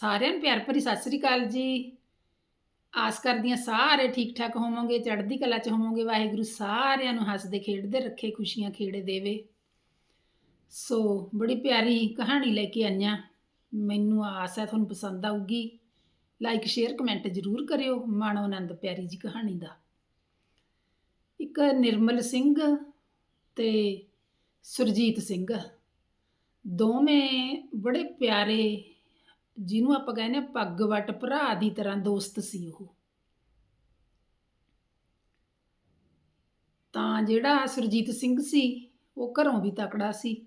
ਸਾਰਿਆਂ ਨੂੰ ਪਿਆਰ ਭਰੀ ਸਤਿ ਸ੍ਰੀ ਅਕਾਲ ਜੀ। ਆਸ ਕਰਦੀ ਹਾਂ ਸਾਰੇ ਠੀਕ ਠਾਕ ਹੋਵੋਗੇ, ਚੜ੍ਹਦੀ ਕਲਾ ਚ ਹੋਵੋਗੇ, ਵਾਹਿਗੁਰੂ ਸਾਰਿਆਂ ਨੂੰ ਹੱਸਦੇ, ਖੇਡਦੇ ਰੱਖੇ, ਖੁਸ਼ੀਆਂ ਖੇੜੇ ਦੇਵੇ। ਸੋ ਬੜੀ ਪਿਆਰੀ ਕਹਾਣੀ ਲੈ ਕੇ ਆਈਆਂ। ਮੈਨੂੰ ਆਸ ਹੈ ਤੁਹਾਨੂੰ ਪਸੰਦ ਆਊਗੀ। ਲਾਈਕ, ਸ਼ੇਅਰ, ਕਮੈਂਟ ਜ਼ਰੂਰ ਕਰਿਓ ਮਾਣੋ ਆਨੰਦ ਪਿਆਰੀ ਜੀ ਕਹਾਣੀ ਦਾ। ਇੱਕ ਨਿਰਮਲ ਸਿੰਘ ਤੇ ਸੁਰਜੀਤ ਸਿੰਘ। ਦੋਵੇਂ ਬੜੇ ਪਿਆਰੇ ਜਿਹਨੂੰ ਆਪਾਂ ਕਹਿੰਦੇ ਹਾਂ ਪੱਗ ਵੱਟ ਭਰਾ ਦੀ ਤਰ੍ਹਾਂ ਦੋਸਤ ਸੀ ਉਹ। ਤਾਂ ਜਿਹੜਾ ਸੁਰਜੀਤ ਸਿੰਘ ਸੀ, ਉਹ ਘਰੋਂ ਵੀ ਤਕੜਾ ਸੀ।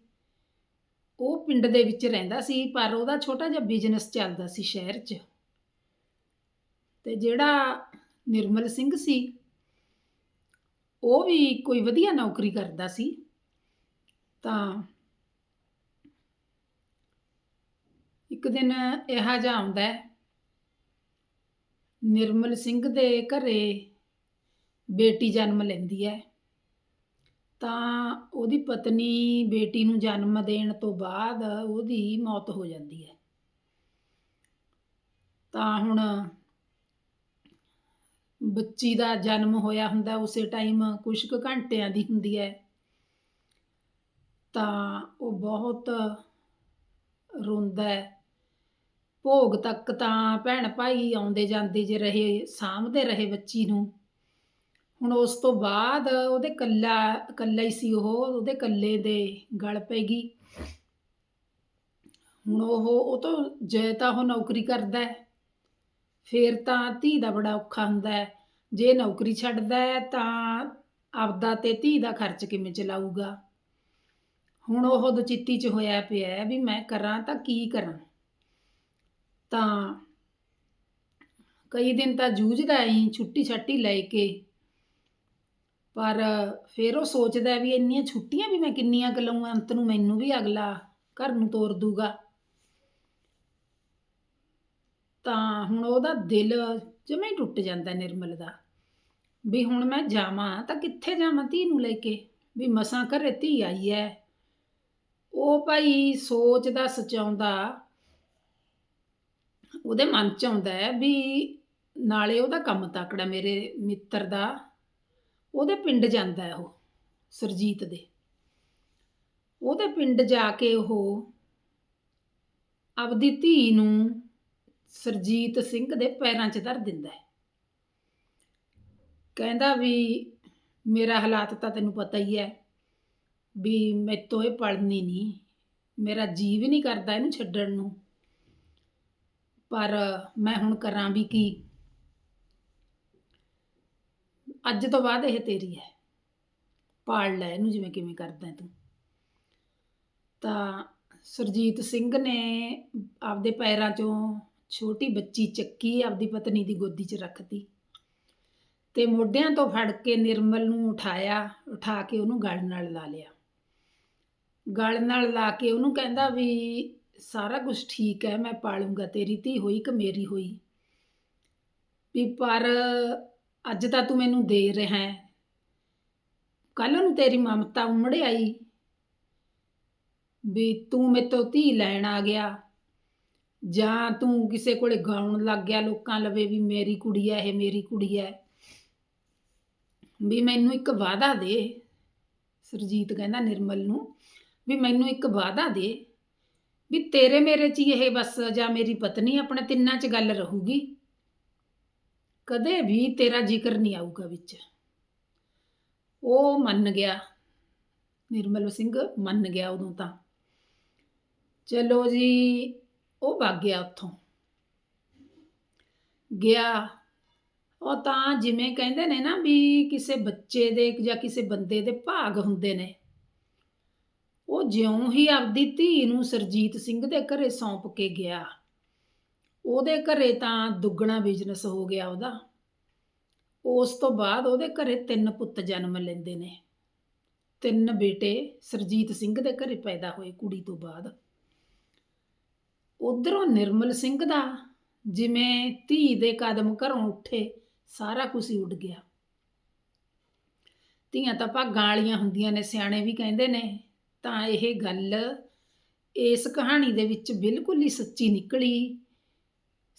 ਉਹ ਪਿੰਡ ਦੇ ਵਿੱਚ ਰਹਿੰਦਾ ਸੀ, ਪਰ ਉਹਦਾ ਛੋਟਾ ਜਿਹਾ ਬਿਜ਼ਨਸ ਚੱਲਦਾ ਸੀ ਸ਼ਹਿਰ 'ਚ। ਤੇ ਜਿਹੜਾ ਨਿਰਮਲ ਸਿੰਘ ਸੀ, ਉਹ ਵੀ ਕੋਈ ਵਧੀਆ ਨੌਕਰੀ ਕਰਦਾ ਸੀ। ਤਾਂ ਇੱਕ ਦਿਨ ਇਹੋ ਜਿਹਾ ਆਉਂਦਾ ਹੈ। ਨਿਰਮਲ ਸਿੰਘ ਦੇ ਘਰੇ ਬੇਟੀ ਜਨਮ ਲੈਂਦੀ ਹੈ। ਤਾਂ ਉਹਦੀ ਪਤਨੀ ਬੇਟੀ ਨੂੰ ਜਨਮ ਦੇਣ ਤੋਂ ਬਾਅਦ ਉਹਦੀ ਮੌਤ ਹੋ ਜਾਂਦੀ ਹੈ। ਤਾਂ ਹੁਣ ਬੱਚੀ ਦਾ ਜਨਮ ਹੋਇਆ ਹੁੰਦਾ, ਉਸੇ ਟਾਈਮ ਕੁਝ ਕੁ ਘੰਟਿਆਂ ਦੀ ਹੁੰਦੀ ਹੈ। ਤਾਂ ਉਹ ਬਹੁਤ ਰੋਂਦਾ ਹੈ। ਭੋਗ ਤੱਕ ਤਾਂ ਭੈਣ ਭਾਈ ਆਉਂਦੇ ਜਾਂਦੇ ਜੇ ਰਹੇ, ਸਾਂਭਦੇ ਰਹੇ ਬੱਚੀ ਨੂੰ। ਹੁਣ ਉਸ ਤੋਂ ਬਾਅਦ ਉਹਦੇ ਕੱਲਾ ਕੱਲਾ ਹੀ ਸੀ ਉਹ, ਉਹਦੇ ਕੱਲੇ ਦੇ ਗਲ ਪੈ ਗਈ। ਹੁਣ ਉਹ ਉਹ ਤੋਂ ਜੇ ਤਾਂ ਉਹ ਨੌਕਰੀ ਕਰਦਾ ਹੈ, ਫੇਰ ਤਾਂ ਧੀ ਦਾ ਬੜਾ ਔਖਾ ਹੁੰਦਾ ਹੈ। ਜੇ ਨੌਕਰੀ ਛੱਡਦਾ ਹੈ ਤਾਂ ਆਪਦਾ ਤੇ ਧੀ ਦਾ ਖਰਚ ਕਿਵੇਂ ਚਲਾਊਗਾ? ਹੁਣ ਉਹ ਦੁਚਿੱਤੀ ਚ ਹੋਇਆ ਪਿਆ ਵੀ ਮੈਂ ਕਰਾਂ ਤਾਂ ਕੀ ਕਰਾਂ? ਤਾਂ ਕਈ ਦਿਨ ਤਾਂ ਜੂਝਦਾ ਹੀ ਛੁੱਟੀ ਛੱਟੀ ਲੈ ਕੇ। ਪਰ ਫਿਰ ਉਹ ਸੋਚਦਾ ਵੀ ਇੰਨੀਆਂ ਛੁੱਟੀਆਂ ਵੀ ਮੈਂ ਕਿੰਨੀਆਂ ਕੁ ਲਵਾਂ ਅੰਤ ਨੂੰ ਮੈਨੂੰ ਵੀ ਅਗਲਾ ਘਰ ਨੂੰ ਤੋਰ ਦੂਗਾ। ਤਾਂ ਹੁਣ ਉਹਦਾ ਦਿਲ ਜਮੇ ਹੀ ਟੁੱਟ ਜਾਂਦਾ ਨਿਰਮਲ ਦਾ। ਵੀ ਹੁਣ ਮੈਂ ਜਾਵਾਂ, ਤਾਂ ਕਿੱਥੇ ਜਾਵਾਂ ਧੀ ਨੂੰ ਲੈ ਕੇ? ਵੀ ਮਸਾਂ ਘਰੇ ਧੀ ਆਈ ਐ। ਉਹ ਭਾਈ ਸੋਚਦਾ ਸਚਾਉਂਦਾ ਉਹਦੇ ਮਨ ਚ ਆਉਂਦਾ ਹੈ ਵੀ ਨਾਲੇ ਉਹਦਾ ਕੰਮ ਤਕੜਾ ਮੇਰੇ ਮਿੱਤਰ ਦਾ, ਉਹਦੇ ਪਿੰਡ ਜਾਂਦਾ ਹੈ ਉਹ, ਸਰਜੀਤ ਦੇ। ਉਹਦੇ ਪਿੰਡ ਜਾ ਕੇ ਉਹ ਆਪਦੀ ਧੀ ਨੂੰ ਸਰਜੀਤ ਸਿੰਘ ਦੇ ਪੈਰਾਂ 'ਚ ਧਰ ਦਿੰਦਾ ਹੈ। ਕਹਿੰਦਾ ਵੀ ਮੇਰਾ ਹਾਲਾਤ ਤਾਂ ਤੈਨੂੰ ਪਤਾ ਹੀ ਹੈ ਵੀ ਮੈਤੋਂ ਇਹ ਪੜਨੀ ਨਹੀਂ, ਮੇਰਾ ਜੀਵ ਨਹੀਂ ਕਰਦਾ ਇਹਨੂੰ ਛੱਡਣ ਨੂੰ। ਪਰ ਮੈਂ ਹੁਣ ਕਰਾਂ ਵੀ ਕੀ? ਅੱਜ ਤੋਂ ਬਾਅਦ ਇਹ ਤੇਰੀ ਹੈ। ਪਾਲ ਲੈ ਇਹਨੂੰ ਜਿਵੇਂ ਕਿਵੇਂ ਕਰਦਾ ਤੂੰ। ਤਾਂ ਸੁਰਜੀਤ ਸਿੰਘ ਨੇ ਆਪਦੇ ਪੈਰਾਂ 'ਚੋਂ ਛੋਟੀ ਬੱਚੀ ਚੱਕੀ ਆਪਦੀ ਪਤਨੀ ਦੀ ਗੋਦੀ 'ਚ ਰੱਖਤੀ ਤੇ ਮੋਢਿਆਂ ਤੋਂ ਫੜ ਕੇ ਨਿਰਮਲ ਨੂੰ ਉਠਾਇਆ, ਉਠਾ ਕੇ ਉਹਨੂੰ ਗਲ ਨਾਲ ਲਾ ਲਿਆ। ਗਲ ਨਾਲ ਲਾ ਕੇ ਉਹਨੂੰ ਕਹਿੰਦਾ ਵੀ ਸਾਰਾ ਕੁਝ ਠੀਕ ਹੈ, ਮੈਂ ਪਾਲੂੰਗਾ, ਤੇਰੀ ਧੀ ਹੋਈ ਕਿ ਮੇਰੀ ਹੋਈ? ਵੀ ਪਰ ਅੱਜ ਤਾਂ ਤੂੰ ਮੈਨੂੰ ਦੇ ਰਿਹਾ ਹੈ। ਕੱਲ ਨੂੰ ਤੇਰੀ ਮਮਤਾ ਉਮੜ ਆਈ। ਵੀ ਤੂੰ ਮੇਤੋਂ ਧੀ ਲੈਣ ਆ ਗਿਆ। ਜਾਂ ਤੂੰ ਕਿਸੇ ਕੋਲੇ ਗਾਉਣ ਲੱਗ ਗਿਆ, ਲੋਕਾਂ ਲਵੇ ਵੀ ਮੇਰੀ ਕੁੜੀ ਹੈ, ਇਹ ਮੇਰੀ ਕੁੜੀ ਹੈ। ਵੀ ਮੈਨੂੰ ਇੱਕ ਵਾਅਦਾ ਦੇ। ਸੁਰਜੀਤ ਕਹਿੰਦਾ ਨਿਰਮਲ ਨੂੰ ਵੀ ਮੈਨੂੰ ਇੱਕ ਵਾਅਦਾ ਦੇ। ਵੀ ਤੇਰੇ ਮੇਰੇ 'ਚ ਹੀ ਇਹ ਬਸ ਜਾਂ ਮੇਰੀ ਪਤਨੀ ਆਪਣੇ ਤਿੰਨਾਂ 'ਚ ਗੱਲ ਰਹੂਗੀ। ਕਦੇ ਵੀ ਤੇਰਾ ਜ਼ਿਕਰ ਨਹੀਂ ਆਊਗਾ ਵਿੱਚ। ਉਹ ਮੰਨ ਗਿਆ। ਨਿਰਮਲ ਸਿੰਘ ਮੰਨ ਗਿਆ ਉਦੋਂ ਤਾਂ। ਚਲੋ ਜੀ, ਉਹ ਭੱਗ ਗਿਆ ਉੱਥੋਂ। ਗਿਆ। ਉਹ ਤਾਂ ਜਿਵੇਂ ਕਹਿੰਦੇ ਨੇ ਨਾ ਵੀ ਕਿਸੇ ਬੱਚੇ ਦੇ ਜਾਂ ਕਿਸੇ ਬੰਦੇ ਦੇ ਭਾਗ ਹੁੰਦੇ ਨੇ। ਉਹ ਜਿਉਂ ਹੀ ਆਪਦੀ ਧੀ ਨੂੰ ਸਰਜੀਤ ਸਿੰਘ ਦੇ ਘਰੇ ਸੌਂਪ ਕੇ ਗਿਆ। ਉਹਦੇ ਘਰੇ ਤਾਂ ਦੁੱਗਣਾ ਬਿਜ਼ਨਸ ਹੋ ਗਿਆ ਉਹਦਾ। ਉਸ ਤੋਂ ਬਾਅਦ ਉਹਦੇ ਘਰੇ ਤਿੰਨ ਪੁੱਤ ਜਨਮ ਲੈਂਦੇ ਨੇ। ਤਿੰਨ ਬੇਟੇ ਸਰਜੀਤ ਸਿੰਘ ਦੇ ਘਰੇ ਪੈਦਾ ਹੋਏ ਕੁੜੀ ਤੋਂ ਬਾਅਦ। ਉਧਰੋਂ ਨਿਰਮਲ ਸਿੰਘ ਦਾ ਜਿਵੇਂ ਧੀ ਦੇ ਕਦਮ ਘਰੋਂ ਉੱਠੇ, ਸਾਰਾ ਕੁਝ ਹੀ ਉੱਡ ਗਿਆ। ਧੀਆਂ ਤਾਂ ਭਾਗਾਂ ਵਾਲੀਆਂ ਹੁੰਦੀਆਂ ਨੇ, ਸਿਆਣੇ ਵੀ ਕਹਿੰਦੇ ਨੇ ਤਾਂ ਇਹ ਗੱਲ ਇਸ ਕਹਾਣੀ ਦੇ ਵਿੱਚ ਬਿਲਕੁਲ ਹੀ ਸੱਚੀ ਨਿਕਲੀ।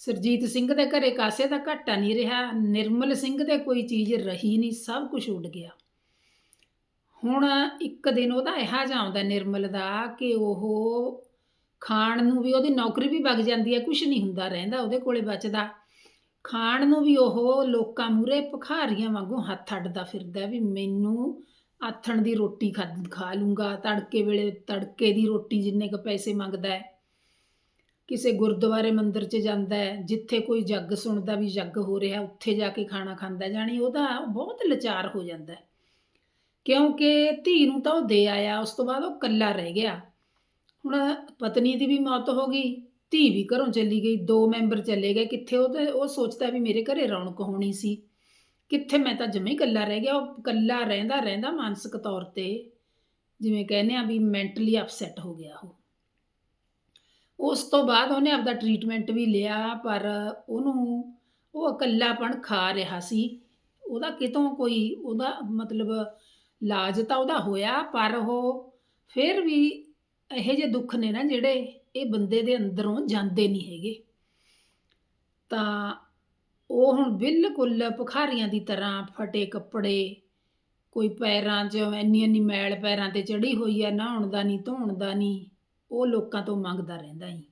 ਸਰਜੀਤ ਸਿੰਘ ਦੇ ਘਰੇ ਕਾਸੇ ਦਾ ਘਾਟਾ ਨਹੀਂ ਰਿਹਾ, ਨਿਰਮਲ ਸਿੰਘ ਦੇ ਕੋਈ ਚੀਜ਼ ਰਹੀ ਨਹੀਂ, ਸਭ ਕੁਝ ਉੱਡ ਗਿਆ। ਹੁਣ ਇੱਕ ਦਿਨ ਉਹਦਾ ਇਹੋ ਜਿਹਾ ਆਉਂਦਾ ਨਿਰਮਲ ਦਾ ਕਿ ਉਹ ਖਾਣ ਨੂੰ ਵੀ ਉਹਦੀ ਨੌਕਰੀ ਵੀ ਵਗ ਜਾਂਦੀ ਹੈ ਕੁਝ ਨਹੀਂ ਹੁੰਦਾ ਰਹਿੰਦਾ ਉਹਦੇ ਕੋਲੇ ਬਚਦਾ। ਖਾਣ ਨੂੰ ਵੀ ਉਹ ਲੋਕਾਂ ਮੂਰੇ ਭਖਾਰੀਆਂ ਵਾਂਗੂ ਹੱਥ ਅੱਡਦਾ ਫਿਰਦਾ ਵੀ ਮੈਨੂੰ ਆਥਣ ਦੀ ਰੋਟੀ ਖਾ ਖਾ ਲੂੰਗਾ, ਤੜਕੇ ਵੇਲੇ ਤੜਕੇ ਦੀ ਰੋਟੀ ਜਿੰਨੇ ਕ ਪੈਸੇ ਮੰਗਦਾ ਹੈ। ਕਿਸੇ ਗੁਰਦੁਆਰੇ ਮੰਦਿਰ 'ਚ ਜਾਂਦਾ ਹੈ, ਜਿੱਥੇ ਕੋਈ ਜੱਗ ਸੁਣਦਾ ਵੀ ਜੱਗ ਹੋ ਰਿਹਾ, ਉੱਥੇ ਜਾ ਕੇ ਖਾਣਾ ਖਾਂਦਾ, ਜਾਣੀ ਉਹਦਾ ਬਹੁਤ ਲਚਾਰ ਹੋ ਜਾਂਦਾ ਹੈ। ਕਿਉਂਕਿ ਧੀ ਨੂੰ ਤਾਂ ਉਹ ਦੇ ਆਇਆ, ਉਸ ਤੋਂ ਬਾਅਦ ਉਹ ਇਕੱਲਾ ਰਹਿ ਗਿਆ। ਹੁਣ ਪਤਨੀ ਦੀ ਵੀ ਮੌਤ ਹੋ ਗਈ, ਧੀ ਵੀ ਘਰੋਂ ਚਲੀ ਗਈ, ਦੋ ਮੈਂਬਰ ਚਲੇ ਗਏ, ਕਿੱਥੇ ਉਹ ਤੇ ਉਹ ਸੋਚਦਾ ਵੀ ਮੇਰੇ ਘਰੇ ਰੌਣਕ ਹੋਣੀ ਸੀ। ਕਿੱਥੇ ਮੈਂ ਤਾਂ ਜਮੇ ਇਕੱਲਾ ਰਹਿ ਗਿਆ, ਉਹ ਇਕੱਲਾ ਰਹਿੰਦਾ ਰਹਿੰਦਾ ਮਾਨਸਿਕ ਤੌਰ ਤੇ ਜਿਵੇਂ ਕਹਿੰਦੇ ਆ ਵੀ ਮੈਂਟਲੀ ਅਪਸੈਟ ਹੋ ਗਿਆ ਉਹ। ਉਸ ਤੋਂ ਬਾਅਦ ਉਹਨੇ ਆਪਦਾ ਟ੍ਰੀਟਮੈਂਟ ਵੀ ਲਿਆ, ਪਰ ਉਹਨੂੰ ਉਹ ਇਕੱਲਾਪਣ ਖਾ ਰਿਹਾ ਸੀ। ਉਹਦਾ ਕਿਤੋਂ ਕੋਈ ਉਹਦਾ ਮਤਲਬ ਇਲਾਜ ਤਾਂ ਉਹਦਾ ਹੋਇਆ, ਪਰ ਉਹ ਫਿਰ ਵੀ ਇਹੋ ਜਿਹੇ ਦੁੱਖ ਨੇ ਨਾ ਜਿਹੜੇ ਇਹ ਬੰਦੇ ਦੇ ਅੰਦਰੋਂ ਜਾਂਦੇ ਨਹੀਂ ਹੈਗੇ। ਤਾਂ ਉਹ ਹੁਣ ਬਿਲਕੁਲ ਭਿਖਾਰੀਆਂ ਦੀ ਤਰ੍ਹਾਂ ਫਟੇ ਕੱਪੜੇ। ਕੋਈ ਪੈਰਾਂ 'ਚ ਇੰਨੀ ਇੰਨੀ ਮੈਲ ਪੈਰਾਂ ਤੇ ਚੜੀ ਹੋਈ ਹੈ ਨਹਾਉਣ ਦਾ ਨਹੀਂ ਧੋਣ ਦਾ ਨਹੀਂ ਉਹ ਲੋਕਾਂ ਤੋਂ ਮੰਗਦਾ ਰਹਿੰਦਾ ਹੀ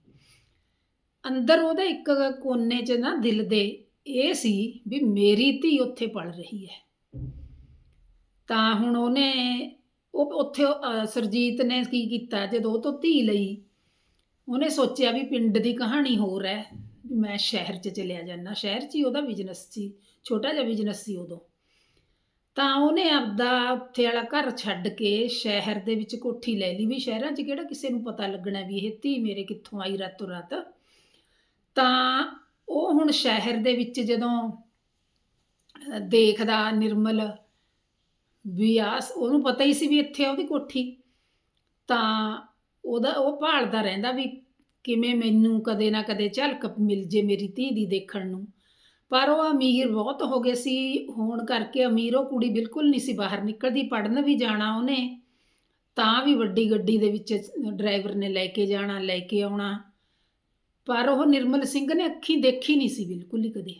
ਅੰਦਰ ਉਹਦਾ ਇੱਕ ਕੋਨੇ 'ਚ ਨਾ ਦਿਲ ਦੇ ਇਹ ਸੀ ਵੀ ਮੇਰੀ ਧੀ ਉੱਥੇ ਪੜ ਰਹੀ ਹੈ। ਤਾਂ ਹੁਣ ਉਹਨੇ ਉਹ ਉੱਥੇ ਅ, ਸਰਜੀਤ ਨੇ ਕੀ ਕੀਤਾ ਜਦੋਂ ਉਹ ਤੋਂ ਧੀ ਲਈ ਉਹਨੇ ਸੋਚਿਆ ਵੀ ਪਿੰਡ ਦੀ ਕਹਾਣੀ ਹੋਰ ਹੈ। ਮੈਂ ਸ਼ਹਿਰ 'ਚ ਚਲਿਆ ਜਾਣਾ ਸ਼ਹਿਰ 'ਚ ਹੀ ਉਹਦਾ ਬਿਜ਼ਨਸ ਸੀ, ਛੋਟਾ ਜਿਹਾ ਬਿਜ਼ਨਸ ਸੀ ਉਦੋਂ। ਤਾਂ ਉਹਨੇ ਆਪਦਾ ਉੱਥੇ ਵਾਲਾ ਘਰ ਛੱਡ ਕੇ ਸ਼ਹਿਰ ਦੇ ਵਿੱਚ ਕੋਠੀ ਲੈ ਲਈ ਵੀ, ਸ਼ਹਿਰਾਂ 'ਚ ਕਿਹੜਾ ਕਿਸੇ ਨੂੰ ਪਤਾ ਲੱਗਣਾ ਵੀ ਇਹ ਧੀ ਮੇਰੇ ਕਿੱਥੋਂ ਆਈ ਰਾਤੋਂ ਰਾਤ। ਤਾਂ ਉਹ ਹੁਣ ਸ਼ਹਿਰ ਦੇ ਵਿੱਚ ਜਦੋਂ ਦੇਖਦਾ ਨਿਰਮਲ ਵੀ ਆਸ ਉਹਨੂੰ ਪਤਾ ਹੀ ਸੀ ਵੀ ਇੱਥੇ ਆ ਉਹਦੀ ਕੋਠੀ। ਤਾਂ ਉਹਦਾ, ਉਹ ਭਾਲਦਾ ਰਹਿੰਦਾ ਵੀ ਕਿਵੇਂ ਮੈਨੂੰ ਕਦੇ ਨਾ ਕਦੇ ਝਲਕ ਮਿਲ ਜੇ ਮੇਰੀ ਧੀ ਦੀ ਦੇਖਣ ਨੂੰ। ਪਰ ਉਹ ਅਮੀਰ ਬਹੁਤ ਹੋ ਗਏ ਸੀ। ਹੋਣ ਕਰਕੇ ਅਮੀਰ ਉਹ ਕੁੜੀ ਬਿਲਕੁਲ ਨਹੀਂ ਸੀ ਬਾਹਰ ਨਿਕਲਦੀ। ਪੜਨ ਵੀ ਜਾਣਾ ਉਹਨੇ। ਤਾਂ ਵੀ ਵੱਡੀ ਗੱਡੀ ਦੇ ਵਿੱਚ ਡਰਾਈਵਰ ਨੇ ਲੈ ਕੇ ਜਾਣਾ, ਲੈ ਕੇ ਆਉਣਾ। ਪਰ ਉਹ ਨਿਰਮਲ ਸਿੰਘ ਨੇ ਅੱਖੀ ਦੇਖੀ ਨਹੀਂ ਸੀ ਬਿਲਕੁਲ ਹੀ ਕਦੇ।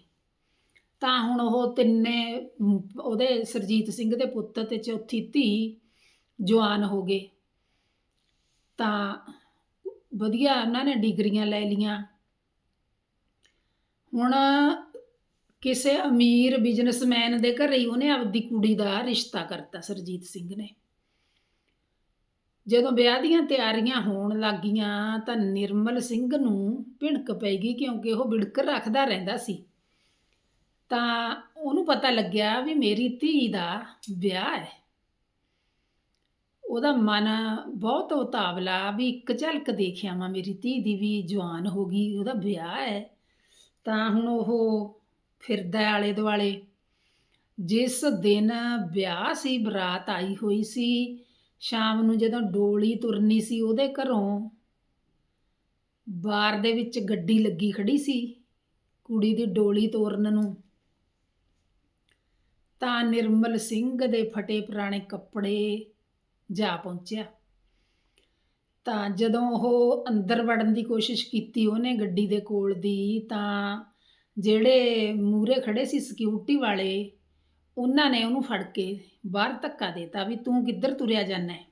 ਤਾਂ ਹੁਣ ਉਹ ਤਿੰਨੇ, ਉਹਦੇ ਸਰਜੀਤ ਸਿੰਘ ਦੇ ਪੁੱਤ ਤੇ ਚੌਥੀ ਧੀ ਜਵਾਨ ਹੋ ਗਏ। ਤਾਂ ਵਧੀਆ ਉਹਨਾਂ ਨੇ ਡਿਗਰੀਆਂ ਲੈ ਲੀਆਂ ਹੁਣ ਕਿਸੇ ਅਮੀਰ ਬਿਜ਼ਨਸਮੈਨ ਦੇ ਘਰੇ ਹੀ ਉਹਨੇ ਆਪਦੀ ਕੁੜੀ ਦਾ ਰਿਸ਼ਤਾ ਕਰਤਾ ਸਰਜੀਤ ਸਿੰਘ ਨੇ। ਜਦੋਂ ਵਿਆਹ ਦੀਆਂ ਤਿਆਰੀਆਂ ਹੋਣ ਲੱਗੀਆਂ ਤਾਂ ਨਿਰਮਲ ਸਿੰਘ ਨੂੰ ਭਿਣਕ ਪੈ ਗਈ ਕਿਉਂਕਿ ਉਹ ਵਿੜਕ ਰੱਖਦਾ ਰਹਿੰਦਾ ਸੀ। ਤਾਂ ਉਹਨੂੰ ਪਤਾ ਲੱਗਿਆ ਵੀ ਮੇਰੀ ਧੀ ਦਾ ਵਿਆਹ ਹੈ। ਉਹਦਾ ਮਨ ਬਹੁਤ ਉਤਾਵਲਾ ਵੀ ਇੱਕ ਝਲਕ ਦੇਖਿਆ ਵਾਂ ਮੇਰੀ ਧੀ ਦੀ ਵੀ ਜਵਾਨ ਹੋ ਗਈ, ਉਹਦਾ ਵਿਆਹ ਹੈ। ਤਾਂ ਹੁਣ ਉਹ ਫਿਰਦਾ ਆਲੇ ਦੁਆਲੇ। ਜਿਸ ਦਿਨ ਵਿਆਹ ਸੀ, ਬਰਾਤ ਆਈ ਹੋਈ ਸੀ, ਸ਼ਾਮ ਨੂੰ ਜਦੋਂ ਡੋਲੀ ਤੁਰਨੀ ਸੀ ਉਹਦੇ ਘਰੋਂ, ਬਾਰ ਦੇ ਵਿੱਚ ਗੱਡੀ ਲੱਗੀ ਖੜੀ ਸੀ ਕੁੜੀ ਦੀ ਡੋਲੀ ਤੋਰਨ ਨੂੰ। ਤਾਂ ਨਿਰਮਲ ਸਿੰਘ ਦੇ ਫਟੇ ਪੁਰਾਣੇ ਕੱਪੜੇ ਜਾ ਪਹੁੰਚਿਆ। ਤਾਂ ਜਦੋਂ ਉਹ ਅੰਦਰ ਵੜਨ ਦੀ ਕੋਸ਼ਿਸ਼ ਕੀਤੀ ਉਹਨੇ ਗੱਡੀ ਦੇ ਕੋਲ ਦੀ, ਤਾਂ ਜਿਹੜੇ ਮੂਰੇ ਖੜੇ ਸੀ ਸਿਕਿਉਰਿਟੀ ਵਾਲੇ, ਉਹਨਾਂ ਨੇ ਉਹਨੂੰ ਫੜ ਕੇ ਬਾਹਰ ਧੱਕਾ ਦੇਤਾ ਵੀ ਤੂੰ ਕਿੱਧਰ ਤੁਰਿਆ ਜਾਂਦਾ ਹੈ।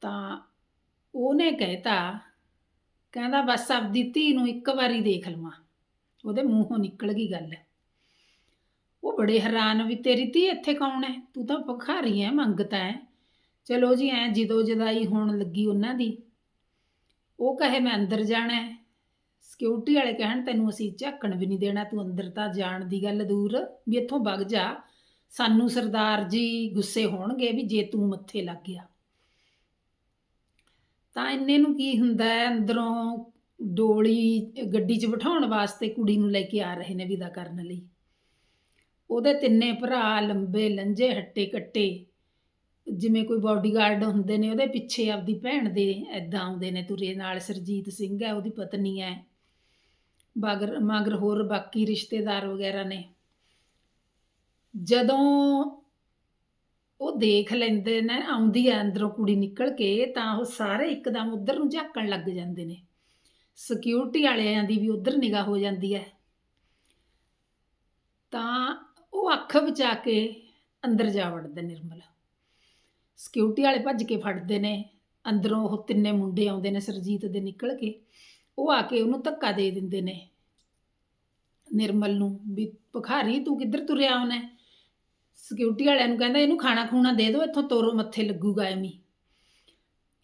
ਤਾਂ ਉਹਨੇ ਕਹਿਤਾ, ਕਹਿੰਦਾ ਬਸ ਆਪਦੀ ਧੀ ਨੂੰ ਇੱਕ ਵਾਰੀ ਦੇਖ ਲਵਾਂ, ਉਹਦੇ ਮੂੰਹੋਂ ਨਿਕਲ ਗਈ ਗੱਲ। ਉਹ ਬੜੇ ਹੈਰਾਨ ਵੀ ਤੇਰੀ ਧੀ ਇੱਥੇ ਕੌਣ ਹੈ? ਤੂੰ ਤਾਂ ਭਿਖਾਰੀ ਹੈ, ਮੰਗਤਾ ਹੈ। ਚਲੋ ਜੀ, ਐ ਜਦੋਂ ਜਦਾਈ ਹੋਣ ਲੱਗੀ ਉਹਨਾਂ ਦੀ, ਉਹ ਕਹੇ, ਮੈਂ ਅੰਦਰ ਜਾਣਾ ਹੈ। ਸਿਕਿਉਰਿਟੀ ਵਾਲੇ ਕਹਿਣ, ਤੈਨੂੰ ਅਸੀਂ ਝਾਕਣ ਵੀ ਨਹੀਂ ਦੇਣਾ, ਤੂੰ ਅੰਦਰ ਤਾਂ ਜਾਣ ਦੀ ਗੱਲ ਦੂਰ, ਵੀ ਇੱਥੋਂ ਵਗ ਜਾ। ਸਾਨੂੰ ਸਰਦਾਰ ਜੀ ਗੁੱਸੇ ਹੋਣਗੇ ਵੀ ਜੇ ਤੂੰ ਮੱਥੇ ਲੱਗ ਗਿਆ। ਤਾਂ ਇੰਨੇ ਨੂੰ ਕੀ ਹੁੰਦਾ ਹੈ, ਅੰਦਰੋਂ ਡੋਲੀ ਗੱਡੀ 'ਚ ਬਿਠਾਉਣ ਵਾਸਤੇ ਕੁੜੀ ਨੂੰ ਲੈ ਕੇ ਆ ਰਹੇ ਨੇ ਵਿਦਾ ਕਰਨ ਲਈ। ਉਹਦੇ ਤਿੰਨੇ ਭਰਾ ਲੰਬੇ ਲੰਜੇ ਹੱਟੇ ਕੱਟੇ। ਜਿਵੇਂ ਕੋਈ ਬਾਡੀਗਾਰਡ ਹੁੰਦੇ ਨੇ, ਉਹਦੇ ਪਿੱਛੇ ਆਪਦੀ ਭੈਣ ਦੇ ਐਦਾਂ ਆਉਂਦੇ ਨੇ ਤੁਰੇ ਨਾਲ, ਸਰਜੀਤ ਸਿੰਘ ਹੈ, ਉਹਦੀ ਪਤਨੀ ਹੈ, ਬਾਗਰ, ਮਗਰ ਹੋਰ ਬਾਕੀ ਰਿਸ਼ਤੇਦਾਰ ਵਗੈਰਾ ਨੇ। ਜਦੋਂ ਉਹ ਦੇਖ ਲੈਂਦੇ ਨੇ, ਆਉਂਦੀ ਹੈ ਅੰਦਰੋਂ ਕੁੜੀ ਨਿਕਲ ਕੇ, ਤਾਂ ਉਹ ਸਾਰੇ ਇੱਕਦਮ ਉਧਰ ਨੂੰ ਝਾਕਣ ਲੱਗ ਜਾਂਦੇ ਨੇ। ਸਿਕਿਉਰਿਟੀ ਵਾਲਿਆਂ ਦੀ ਵੀ ਉਧਰ ਨਿਗਾਹ ਹੋ ਜਾਂਦੀ ਹੈ। ਤਾਂ ਉਹ ਅੱਖ ਬਚਾ ਕੇ ਅੰਦਰ ਜਾ ਵੜਦਾ ਨਿਰਮਲ। ਸਿਕਿਉਰਿਟੀ ਵਾਲੇ ਭੱਜ ਕੇ ਫੜਦੇ ਨੇ, ਅੰਦਰੋਂ ਉਹ ਤਿੰਨੇ ਮੁੰਡੇ ਆਉਂਦੇ ਨੇ ਸਰਜੀਤ ਦੇ ਨਿਕਲ ਕੇ, ਉਹ ਆ ਕੇ ਉਹਨੂੰ ਧੱਕਾ ਦੇ ਦਿੰਦੇ ਨੇ। ਨਿਰਮਲ ਨੂੰ ਵੀ, ਭਖਾਰੀ, ਤੂੰ ਕਿੱਧਰ ਤੁਰਿਆ ਆਉਣਾ? ਸਿਕਿਉਰਿਟੀ ਵਾਲਿਆਂ ਨੂੰ ਕਹਿੰਦਾ, ਇਹਨੂੰ ਖਾਣਾ ਖੂਣਾ ਦੇ ਦਿਓ, ਇੱਥੋਂ ਤੋਰੋ, ਮੱਥੇ ਲੱਗੂਗਾ ਐਵੇਂ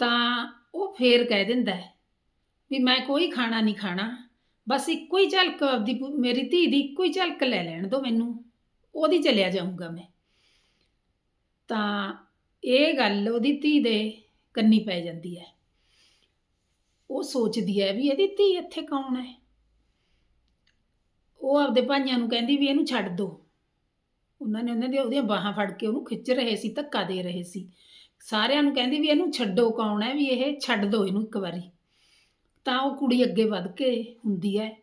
ਤਾਂ ਉਹ ਫੇਰ ਕਹਿ ਦਿੰਦਾ ਵੀ ਮੈਂ ਕੋਈ ਖਾਣਾ ਨਹੀਂ ਖਾਣਾ, ਬਸ ਇੱਕੋ ਹੀ ਝਲਕ ਆਪਦੀ ਮੇਰੀ ਧੀ ਦੀ ਇੱਕੋ ਹੀ ਝਲਕ ਲੈ ਲੈਣ ਦਿਓ ਮੈਨੂੰ, ਉਹਦੀ ਚਲਿਆ ਜਾਊਂਗਾ ਮੈਂ। ਤਾਂ ਇਹ ਗੱਲ ਉਹਦੀ ਧੀ ਦੇ ਕੰਨੀ ਪੈ ਜਾਂਦੀ ਹੈ। ਉਹ ਸੋਚਦੀ ਹੈ ਵੀ ਇਹਦੀ ਧੀ ਇੱਥੇ ਕੌਣ ਹੈ? ਉਹ ਆਪਦੇ ਭਾਈਆਂ ਨੂੰ ਕਹਿੰਦੀ ਵੀ ਇਹਨੂੰ ਛੱਡ ਦਿਓ ਉਹਨਾਂ ਨੇ ਉਹਨਾਂ ਦੀਆਂ ਉਹਦੀਆਂ ਬਾਹਾਂ ਫੜ ਕੇ ਉਹਨੂੰ ਖਿੱਚ ਰਹੇ ਸੀ, ਧੱਕਾ ਦੇ ਰਹੇ ਸੀ। ਸਾਰਿਆਂ ਨੂੰ ਕਹਿੰਦੀ ਵੀ ਇਹਨੂੰ ਛੱਡੋ ਕੌਣ ਹੈ, ਵੀ ਇਹ ਛੱਡ ਦਿਓ ਇਹਨੂੰ ਇੱਕ ਵਾਰੀ। ਤਾਂ ਉਹ ਕੁੜੀ ਅੱਗੇ ਵੱਧ ਕੇ ਹੁੰਦੀ ਹੈ।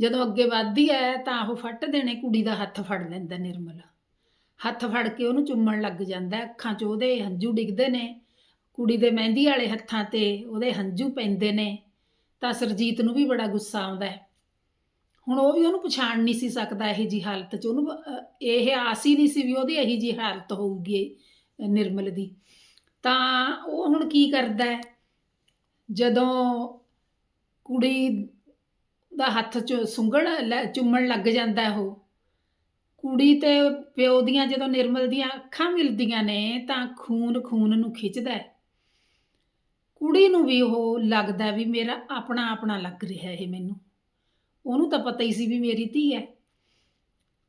ਜਦੋਂ ਅੱਗੇ ਵੱਧਦੀ ਹੈ ਤਾਂ ਉਹ ਫੱਟ ਦੇਣੇ, ਕੁੜੀ ਦਾ ਹੱਥ ਫੜ ਲੈਂਦਾ ਨਿਰਮਲ। ਹੱਥ ਫੜ ਕੇ ਉਹਨੂੰ ਚੁੰਮਣ ਲੱਗ ਜਾਂਦਾ ਅੱਖਾਂ 'ਚ ਉਹਦੇ ਹੰਝੂ ਡਿੱਗਦੇ ਨੇ। ਕੁੜੀ ਦੇ ਮਹਿੰਦੀ ਵਾਲੇ ਹੱਥਾਂ ਤੇ ਉਹਦੇ ਹੰਝੂ ਪੈਂਦੇ ਨੇ। ਤਾਂ ਸਰਜੀਤ ਨੂੰ ਵੀ ਬੜਾ ਗੁੱਸਾ ਆਉਂਦਾ ਹੁਣ ਉਹ ਵੀ ਉਹਨੂੰ ਪਛਾਣ ਨਹੀਂ ਸੀ ਸਕਦਾ ਇਹ ਜੀ ਹਾਲਤ 'ਚ। ਉਹਨੂੰ ਇਹ ਆਸ ਹੀ ਨਹੀਂ ਸੀ ਵੀ ਉਹਦੀ ਇਹੀ ਜੀ ਹਾਲਤ ਹੋਊਗੀ ਨਿਰਮਲ ਦੀ। ਤਾਂ ਉਹ ਹੁਣ ਕੀ ਕਰਦਾ ਹੈ? ਜਦੋਂ ਕੁੜੀ ਦਾ ਹੱਥ 'ਚ ਸੁੰਗਣ ਲੈ- ਚੁੰਮਣ ਲੱਗ ਜਾਂਦਾ ਉਹ ਕੁੜੀ ਤੇ ਪਿਓ ਦੀਆਂ ਜਦੋਂ ਨਿਰਮਲ ਦੀਆਂ ਅੱਖਾਂ ਮਿਲਦੀਆਂ ਨੇ ਤਾਂ ਖੂਨ ਖੂਨ ਨੂੰ ਖਿੱਚਦਾ ਹੈ। ਕੁੜੀ ਨੂੰ ਵੀ ਉਹ ਲੱਗਦਾ ਵੀ ਮੇਰਾ ਆਪਣਾ ਆਪਣਾ ਲੱਗ ਰਿਹਾ ਇਹ ਮੈਨੂੰ। ਉਹਨੂੰ ਤਾਂ ਪਤਾ ਹੀ ਸੀ ਵੀ ਮੇਰੀ ਧੀ ਹੈ।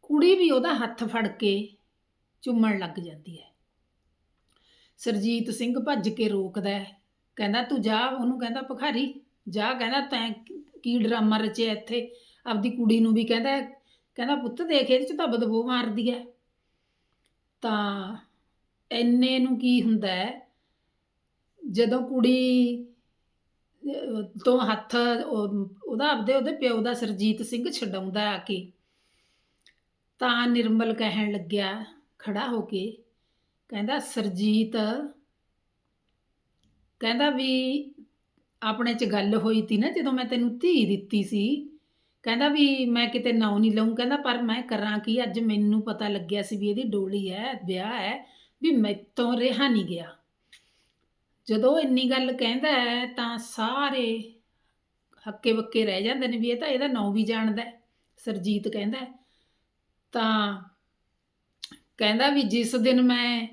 ਕੁੜੀ ਵੀ ਉਹਦਾ ਹੱਥ ਫੜ ਕੇ ਚੁੰਮਣ ਲੱਗ ਜਾਂਦੀ ਹੈ। ਸਰਜੀਤ ਸਿੰਘ ਭੱਜ ਕੇ ਰੋਕਦਾ ਹੈ। ਕਹਿੰਦਾ, ਤੂੰ ਜਾ। ਉਹਨੂੰ ਕਹਿੰਦਾ, ਭਖਾਰੀ, ਜਾ। ਕਹਿੰਦਾ, ਤੈਂ ਕੀ ਡਰਾਮਾ ਰਚਿਆ ਇੱਥੇ? ਆਪਦੀ ਕੁੜੀ ਨੂੰ ਵੀ ਕਹਿੰਦਾ ਕਹਿੰਦਾ, ਪੁੱਤ ਦੇਖ, ਇਹਦੇ ਚ ਤਾਂ ਬਦਬੂ ਮਾਰਦੀ ਹੈ ਤਾਂ ਐਨੇ ਨੂੰ ਕੀ ਹੁੰਦਾ ਹੈ ਜਦੋਂ ਕੁੜੀ ਤੋਂ ਹੱਥ ਉਹਦਾ ਆਪਦੇ, ਉਹਦੇ ਪਿਓ ਦਾ ਸਰਜੀਤ ਸਿੰਘ ਛਡਾਉਂਦਾ ਆ ਕੇ, ਤਾਂ ਨਿਰਮਲ ਕਹਿਣ ਲੱਗਿਆ, ਖੜਾ ਹੋ ਕੇ, ਕਹਿੰਦਾ, ਸਰਜੀਤ, ਕਹਿੰਦਾ ਵੀ ਆਪਣੇ ਚ ਗੱਲ ਹੋਈ ਤੀ ਨਾ ਜਦੋਂ ਮੈਂ ਤੈਨੂੰ ਧੀ ਦਿੱਤੀ ਸੀ ਕਹਿੰਦਾ ਵੀ ਮੈਂ ਕਿਤੇ ਨਾਂ ਨਹੀਂ ਲਊਂ ਕਹਿੰਦਾ, ਪਰ ਮੈਂ ਕਰਾਂ ਕੀ ਅੱਜ ਮੈਨੂੰ ਪਤਾ ਲੱਗਿਆ ਸੀ ਵੀ ਇਹਦੀ ਡੋਲੀ ਹੈ, ਵਿਆਹ ਹੈ, ਵੀ ਮੈਥੋਂ ਰਿਹਾ ਨਹੀਂ ਗਿਆ ਜਦੋਂ ਇੰਨੀ ਗੱਲ ਕਹਿੰਦਾ ਹੈ, ਤਾਂ ਸਾਰੇ ਹੱਕੇ ਬੱਕੇ ਰਹਿ ਜਾਂਦੇ ਨੇ ਵੀ ਇਹ ਤਾਂ ਇਹਦਾ ਨਾਂ ਵੀ ਜਾਣਦਾ ਹੈ। ਸਰਜੀਤ ਕਹਿੰਦਾ ਹੈ। ਤਾਂ ਕਹਿੰਦਾ ਵੀ ਜਿਸ ਦਿਨ ਮੈਂ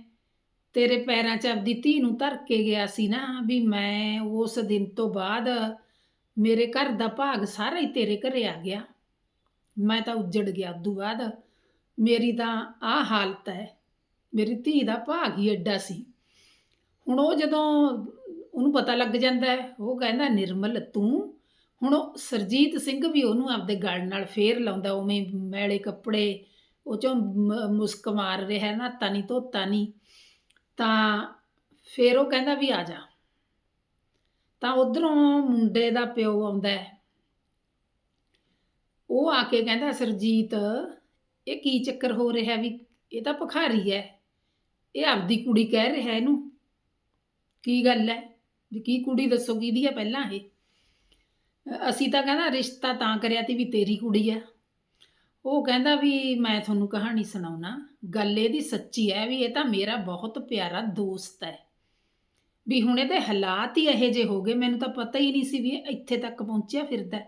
ਤੇਰੇ ਪੈਰਾਂ 'ਚ ਆਪਦੀ ਧੀ ਨੂੰ ਧਰ ਕੇ ਗਿਆ ਸੀ ਨਾ, ਵੀ ਮੈਂ ਉਸ ਦਿਨ ਤੋਂ ਬਾਅਦ ਮੇਰੇ ਘਰ ਦਾ ਭਾਗ ਸਾਰਾ ਹੀ ਤੇਰੇ ਘਰੇ ਆ ਗਿਆ। ਮੈਂ ਤਾਂ ਉੱਜੜ ਗਿਆ ਉਦੋਂ ਬਾਅਦ। ਮੇਰੀ ਤਾਂ ਆਹ ਹਾਲਤ ਹੈ। ਮੇਰੀ ਧੀ ਦਾ ਭਾਗ ਹੀ ਐਡਾ ਸੀ। ਹੁਣ ਉਹ ਜਦੋਂ ਉਹਨੂੰ ਪਤਾ ਲੱਗ ਜਾਂਦਾ ਹੈ, ਉਹ ਕਹਿੰਦਾ, ਨਿਰਮਲ, ਤੂੰ? ਹੁਣ ਉਹ ਸਰਜੀਤ ਸਿੰਘ ਵੀ ਉਹਨੂੰ ਆਪਦੇ ਗਲ ਨਾਲ ਫੇਰ ਲਾਉਂਦਾ, ਉਵੇਂ ਮੈਲੇ ਕੱਪੜੇ, ਉਹ ਚੋਂ ਮ- ਮੁਸਕ ਮਾਰ ਰਿਹਾ ਨਾ ਨਹੀਂ ਧੋਤਾ ਨਹੀਂ ਤਾਂ ਫੇਰ ਉਹ ਕਹਿੰਦਾ ਵੀ ਆ ਜਾ। ਤਾਂ ਉਧਰੋਂ ਮੁੰਡੇ ਦਾ ਪਿਓ ਆਉਂਦਾ ਹੈ। ਉਹ ਆ ਕੇ ਕਹਿੰਦਾ, ਸਰਜੀਤ, ਇਹ ਕੀ ਚੱਕਰ ਹੋ ਰਿਹਾ ਵੀ ਇਹ ਤਾਂ ਭਖਾਰੀ ਹੈ। ਇਹ ਆਪਦੀ ਕੁੜੀ ਕਹਿ ਰਿਹਾ ਇਹਨੂੰ। ਕੀ ਗੱਲ ਹੈ? ਵੀ ਕੀ ਕੁੜੀ ਦੱਸੋ ਕਿਹਦੀ ਹੈ ਪਹਿਲਾਂ ਇਹ? ਅਸੀਂ ਤਾਂ ਕਹਿੰਦਾ, ਰਿਸ਼ਤਾ ਤਾਂ ਕਰਿਆ ਤੇ ਵੀ ਤੇਰੀ ਕੁੜੀ ਆ ਉਹ ਕਹਿੰਦਾ ਵੀ ਮੈਂ ਤੁਹਾਨੂੰ ਕਹਾਣੀ ਸੁਣਾਉਣਾ। ਗੱਲ ਇਹਦੀ ਸੱਚੀ ਹੈ ਵੀ ਇਹ ਤਾਂ ਮੇਰਾ ਬਹੁਤ ਪਿਆਰਾ ਦੋਸਤ ਹੈ। ਵੀ ਹੁਣ ਇਹਦੇ ਹਾਲਾਤ ਹੀ ਇਹੋ ਜਿਹੇ ਹੋ ਗਏ, ਮੈਨੂੰ ਤਾਂ ਪਤਾ ਹੀ ਨਹੀਂ ਸੀ ਵੀ ਇਹ ਇੱਥੇ ਤੱਕ ਪਹੁੰਚਿਆ ਫਿਰਦਾ।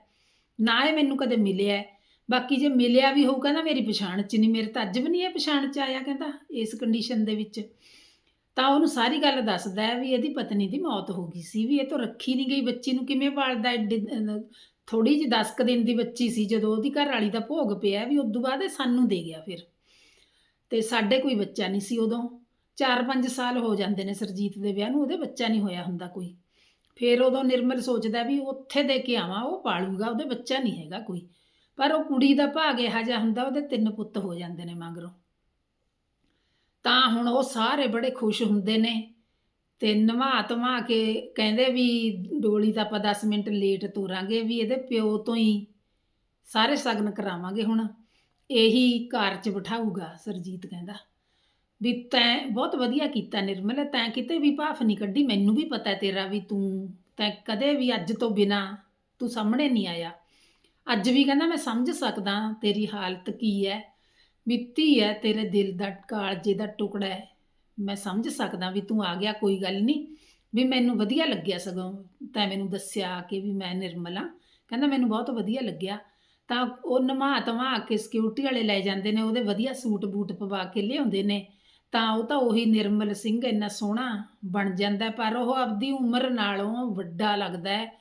ਨਾ ਇਹ ਮੈਨੂੰ ਕਦੇ ਮਿਲਿਆ ਬਾਕੀ ਜੇ ਮਿਲਿਆ ਵੀ ਹੋਊਗਾ ਕਹਿੰਦਾ ਮੇਰੀ ਪਛਾਣ ਚ ਨਹੀਂ, ਮੇਰੇ ਤਾਂ ਅੱਜ ਵੀ ਨਹੀਂ ਇਹ ਪਛਾਣ ਚ ਆਇਆ ਕਹਿੰਦਾ ਇਸ ਕੰਡੀਸ਼ਨ ਦੇ ਵਿੱਚ। ਤਾਂ ਉਹਨੂੰ ਸਾਰੀ ਗੱਲ ਦੱਸਦਾ ਹੈ ਵੀ ਇਹਦੀ ਪਤਨੀ ਦੀ ਮੌਤ ਹੋ ਗਈ ਸੀ, ਵੀ ਇਹ ਤੋਂ ਰੱਖੀ ਨਹੀਂ ਗਈ ਬੱਚੀ ਨੂੰ ਕਿਵੇਂ ਪਾਲਦਾ ਐਡੇ ਥੋੜੀ ਜਿਹੀ 10 ਕੁ ਦਿਨ ਦੀ ਬੱਚੀ ਸੀ ਜਦੋਂ ਉਹਦੀ ਘਰ ਵਾਲੀ ਦਾ ਭੋਗ ਪਿਆ ਵੀ ਉਦੋਂ ਬਾਅਦ ਇਹ ਸਾਨੂੰ ਦੇ ਗਿਆ ਫਿਰ। ਤੇ ਸਾਡੇ ਕੋਈ ਬੱਚਾ ਨਹੀਂ ਸੀ ਉਦੋਂ। 4-5 ਸਾਲ ਹੋ ਜਾਂਦੇ ਨੇ ਸਰਜੀਤ ਦੇ ਵਿਆਹ ਨੂੰ, ਉਹਦੇ ਬੱਚਾ ਨਹੀਂ ਹੋਇਆ ਹੁੰਦਾ ਕੋਈ। ਫਿਰ ਉਦੋਂ ਨਿਰਮਲ ਸੋਚਦਾ ਵੀ ਉੱਥੇ ਦੇ ਕੇ ਆਵਾਂ, ਉਹ ਪਾਲੂਗਾ, ਉਹਦੇ ਬੱਚਾ ਨਹੀਂ ਹੈਗਾ ਕੋਈ। ਪਰ ਉਹ ਕੁੜੀ ਦਾ ਭਾਗ ਇਹੋ ਜਿਹਾ ਹੁੰਦਾ, ਉਹਦੇ ਤਿੰਨ ਪੁੱਤ ਹੋ ਜਾਂਦੇ ਨੇ ਮਗਰੋਂ। ਤਾਂ ਹੁਣ ਉਹ ਸਾਰੇ ਬੜੇ ਖੁਸ਼ ਹੁੰਦੇ ਨੇ। ਤੇ ਨਵਾ ਧਵਾ ਕੇ ਕਹਿੰਦੇ ਵੀ ਡੋਲੀ ਤਾਂ ਆਪਾਂ 10 ਮਿੰਟ ਲੇਟ ਤੋਰਾਂਗੇ, ਵੀ ਇਹਦੇ ਪਿਓ ਤੋਂ ਹੀ ਸਾਰੇ ਸਗਨ ਕਰਾਵਾਂਗੇ ਹੁਣ। ਇਹੀ ਘਰ 'ਚ ਬਿਠਾਊਗਾ ਸਰਜੀਤ ਕਹਿੰਦਾ। ਵੀ ਤੈਂ ਬਹੁਤ ਵਧੀਆ ਕੀਤਾ ਨਿਰਮਲ, ਤੈਂ ਕਿਤੇ ਵੀ ਭਾਫ ਨਹੀਂ ਕੱਢੀ, ਮੈਨੂੰ ਵੀ ਪਤਾ ਤੇਰਾ ਵੀ ਤੂੰ, ਤੈਂ ਕਦੇ ਵੀ ਅੱਜ ਤੋਂ ਬਿਨਾ ਤੂੰ ਸਾਹਮਣੇ ਨਹੀਂ ਆਇਆ। ਅੱਜ ਵੀ ਕਹਿੰਦਾ, ਮੈਂ ਸਮਝ ਸਕਦਾ ਤੇਰੀ ਹਾਲਤ ਕੀ ਹੈ, ਵੀ ਧੀ ਹੈ ਤੇਰੇ ਦਿਲ ਦਾ ਕਾਲਜੇ ਦਾ ਟੁਕੜਾ ਹੈ। ਮੈਂ ਸਮਝ ਸਕਦਾ ਵੀ ਤੂੰ ਆ ਗਿਆ, ਕੋਈ ਗੱਲ ਨਹੀਂ, ਵੀ ਮੈਨੂੰ ਵਧੀਆ ਲੱਗਿਆ ਸਗੋਂ। ਤੈਂ ਮੈਨੂੰ ਦੱਸਿਆ ਕਿ ਵੀ ਮੈਂ ਨਿਰਮਲ ਹਾਂ। ਕਹਿੰਦਾ, ਮੈਨੂੰ ਬਹੁਤ ਵਧੀਆ ਲੱਗਿਆ। ਤਾਂ ਉਹ ਨਮਾ ਤਮਾ ਕੇ ਸਿਕਿਉਰਿਟੀ ਵਾਲੇ ਲੈ ਜਾਂਦੇ ਨੇ, ਉਹਦੇ ਵਧੀਆ ਸੂਟ ਬੂਟ ਪਵਾ ਕੇ ਲਿਆਉਂਦੇ ਨੇ। ਤਾਂ ਉਹ ਤਾਂ ਉਹੀ ਨਿਰਮਲ ਸਿੰਘ ਇੰਨਾ ਸੋਹਣਾ ਬਣ ਜਾਂਦਾ ਪਰ ਉਹ ਆਪਦੀ ਉਮਰ ਨਾਲੋਂ ਵੱਡਾ ਲੱਗਦਾ ਹੈ।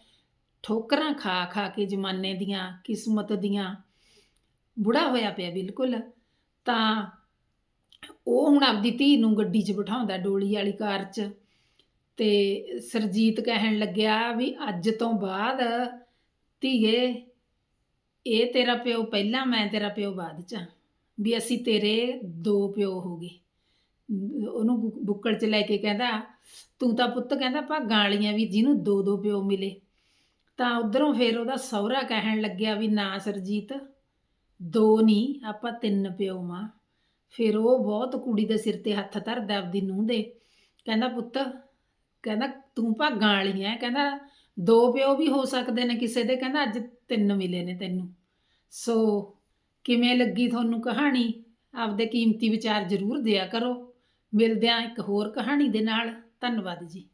ਠੋਕਰਾਂ ਖਾ ਖਾ ਕੇ ਜ਼ਮਾਨੇ ਦੀਆਂ, ਕਿਸਮਤ ਦੀਆਂ। ਬੁੜਾ ਹੋਇਆ ਪਿਆ ਬਿਲਕੁਲ। ਤਾਂ ਉਹ ਹੁਣ ਆਪਦੀ ਧੀ ਨੂੰ ਗੱਡੀ 'ਚ ਬਿਠਾਉਂਦਾ ਡੋਲੀ ਵਾਲੀ ਕਾਰ 'ਚ। ਤੇ ਸਰਜੀਤ ਕਹਿਣ ਲੱਗਿਆ ਵੀ ਅੱਜ ਤੋਂ ਬਾਅਦ ਧੀਏ, ਇਹ ਤੇਰਾ ਪਿਓ ਪਹਿਲਾਂ, ਮੈਂ ਤੇਰਾ ਪਿਓ ਬਾਅਦ 'ਚ ਵੀ ਅਸੀਂ ਤੇਰੇ ਦੋ ਪਿਓ ਹੋ ਗਏ। ਉਹਨੂੰ ਗੁ ਬੁੱਕਲ 'ਚ ਲੈ ਕੇ ਕਹਿੰਦਾ, ਤੂੰ ਤਾਂ ਪੁੱਤ ਕਹਿੰਦਾ ਭਾਗਾਂ ਵਾਲੀਆਂ ਵੀ ਜਿਹਨੂੰ ਦੋ ਦੋ ਪਿਓ ਮਿਲੇ। ਤਾਂ ਉਧਰੋਂ ਫਿਰ ਉਹਦਾ ਸਹੁਰਾ ਕਹਿਣ ਲੱਗਿਆ ਵੀ, ਨਾ ਸਰਜੀਤ, ਦੋ ਨਹੀਂ ਆਪਾਂ ਤਿੰਨ ਪਿਓ ਮਾਂ ਫਿਰ ਉਹ ਬਹੁਤ ਕੁੜੀ ਦੇ ਸਿਰ ਤੇ ਹੱਥ ਧਰਦਾ ਆਪਦੀ ਨੂੰਹ ਦੇ। ਕਹਿੰਦਾ, ਪੁੱਤ, ਕਹਿੰਦਾ ਤੂੰ ਭਾਗਾਂ ਵਾਲੀ ਐ। ਕਹਿੰਦਾ, ਦੋ ਪਿਓ ਵੀ ਹੋ ਸਕਦੇ ਨੇ ਕਿਸੇ ਦੇ। ਕਹਿੰਦਾ, ਅੱਜ ਤਿੰਨ ਮਿਲੇ ਨੇ ਤੈਨੂੰ। ਸੋ ਕਿਵੇਂ ਲੱਗੀ ਤੁਹਾਨੂੰ ਕਹਾਣੀ? ਆਪਦੇ ਕੀਮਤੀ ਵਿਚਾਰ ਜ਼ਰੂਰ ਦਿਆ ਕਰੋ। ਮਿਲਦਿਆਂ ਇੱਕ ਹੋਰ ਕਹਾਣੀ ਦੇ ਨਾਲ ਧੰਨਵਾਦ ਜੀ।